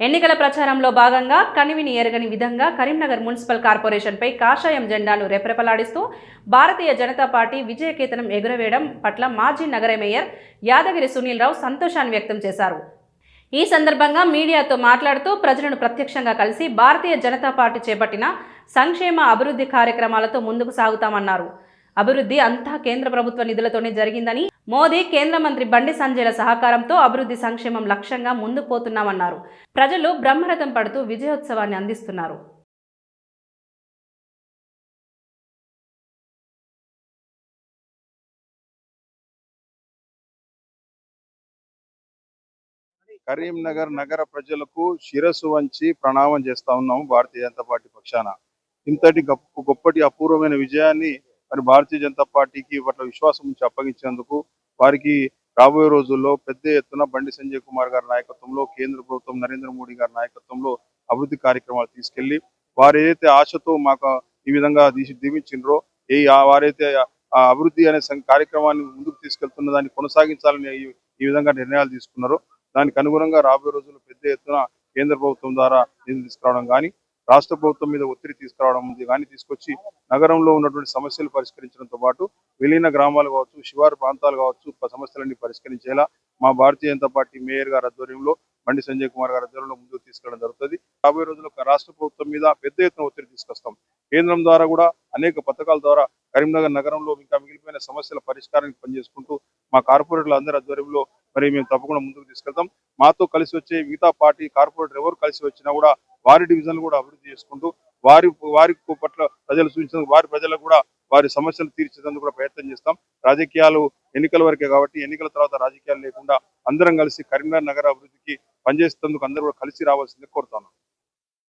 ఎన్నికల ప్రచారంలో భాగంగా కనివిని ఎరగని విధంగా కరీంనగర్ మున్సిపల్ కార్పొరేషన్పై కాషాయం జెండాను రెపరెపలాడిస్తూ భారతీయ జనతా పార్టీ విజయకేతనం ఎగురవేయడం పట్ల మాజీ నగర మేయర్ యాదగిరి సునీల్ రావు సంతోషాన్ని వ్యక్తం చేశారు. ఈ సందర్భంగా మీడియాతో మాట్లాడుతూ ప్రజలను ప్రత్యక్షంగా కలిసి భారతీయ జనతా పార్టీ చేపట్టిన సంక్షేమ అభివృద్ధి కార్యక్రమాలతో ముందుకు సాగుతామన్నారు. అభివృద్ధి అంతా కేంద్ర ప్రభుత్వ నిధులతోనే జరిగిందని మోదీ కేంద్ర మంత్రి బండి సంజయ్ల సహకారంతో అభివృద్ధి సంక్షేమం లక్ష్యంగా ముందు పోతున్నామన్నారు. ప్రజలు బ్రహ్మరథం పడుతూ విజయోత్సవాన్ని అందిస్తున్నారు. కరీంనగర్ నగర ప్రజలకు శిరస్సు వంచి ప్రణామం చేస్తా ఉన్నాము భారతీయ జనతా పార్టీ పక్షాన. ఇంతటి గొప్ప గొప్పటి అపూర్వమైన విజయాన్ని మరి భారతీయ జనతా పార్టీకి పట్ల విశ్వాసం ఉంచి అప్పగించేందుకు వారికి రాబోయే రోజుల్లో పెద్ద ఎత్తున బండి సంజయ్ కుమార్ గారి నాయకత్వంలో కేంద్ర ప్రభుత్వం నరేంద్ర మోడీ గారి నాయకత్వంలో అభివృద్ధి కార్యక్రమాలు తీసుకెళ్ళి వారు ఏదైతే ఆశతో మాకు ఈ విధంగా దీసి ఏ వారైతే ఆ అభివృద్ధి అనే కార్యక్రమాన్ని ముందుకు తీసుకెళ్తున్న దాన్ని కొనసాగించాలని ఈ- ఈ విధంగా నిర్ణయాలు తీసుకున్నారో దానికి అనుగుణంగా రాబోయే రోజుల్లో పెద్ద ఎత్తున కేంద్ర ప్రభుత్వం ద్వారా నిధులు తీసుకురావడం కానీ రాష్ట్ర ప్రభుత్వం మీద ఒత్తిడి తీసుకురావడం కానీ తీసుకొచ్చి నగరంలో ఉన్నటువంటి సమస్యలు పరిష్కరించడంతో పాటు విలీన గ్రామాలు కావచ్చు శివారు ప్రాంతాలు కావచ్చు సమస్యలన్నీ పరిష్కరించేలా మా భారతీయ జనతా పార్టీ మేయర్ గారి ఆధ్వర్యంలో బండి సంజయ్ కుమార్ గారి ఆధ్వర్యంలో ముందుకు తీసుకెళ్ళడం జరుగుతుంది. రాబోయే రోజుల్లో రాష్ట్ర ప్రభుత్వం మీద పెద్ద ఎత్తున ఒత్తిడి తీసుకొస్తాం. కేంద్రం ద్వారా కూడా అనేక పథకాల ద్వారా కరీంనగర్ నగరంలో ఇంకా మిగిలిపోయిన సమస్యల పరిష్కారానికి పనిచేసుకుంటూ మా కార్పొరేటర్ల అందరి ఆధ్వర్యంలో మరి మేము తప్పకుండా ముందుకు తీసుకెళ్తాం. మాతో కలిసి వచ్చే మిగతా పార్టీ కార్పొరేటర్ ఎవరు కలిసి వచ్చినా కూడా వారి డివిజన్లు కూడా అభివృద్ధి చేసుకుంటూ వారి వారి పట్ల ప్రజలు సూచించేందుకు వారి ప్రజలకు కూడా వారి సమస్యలు తీర్చేందుకు కూడా ప్రయత్నం చేస్తాం. రాజకీయాలు ఎన్నికల వరకే కాబట్టి ఎన్నికల తర్వాత రాజకీయాలు లేకుండా అందరం కలిసి కరీంనగర్ నగర అభివృద్ధికి పనిచేసేందుకు అందరూ కూడా కలిసి రావాల్సింది కోరుతాను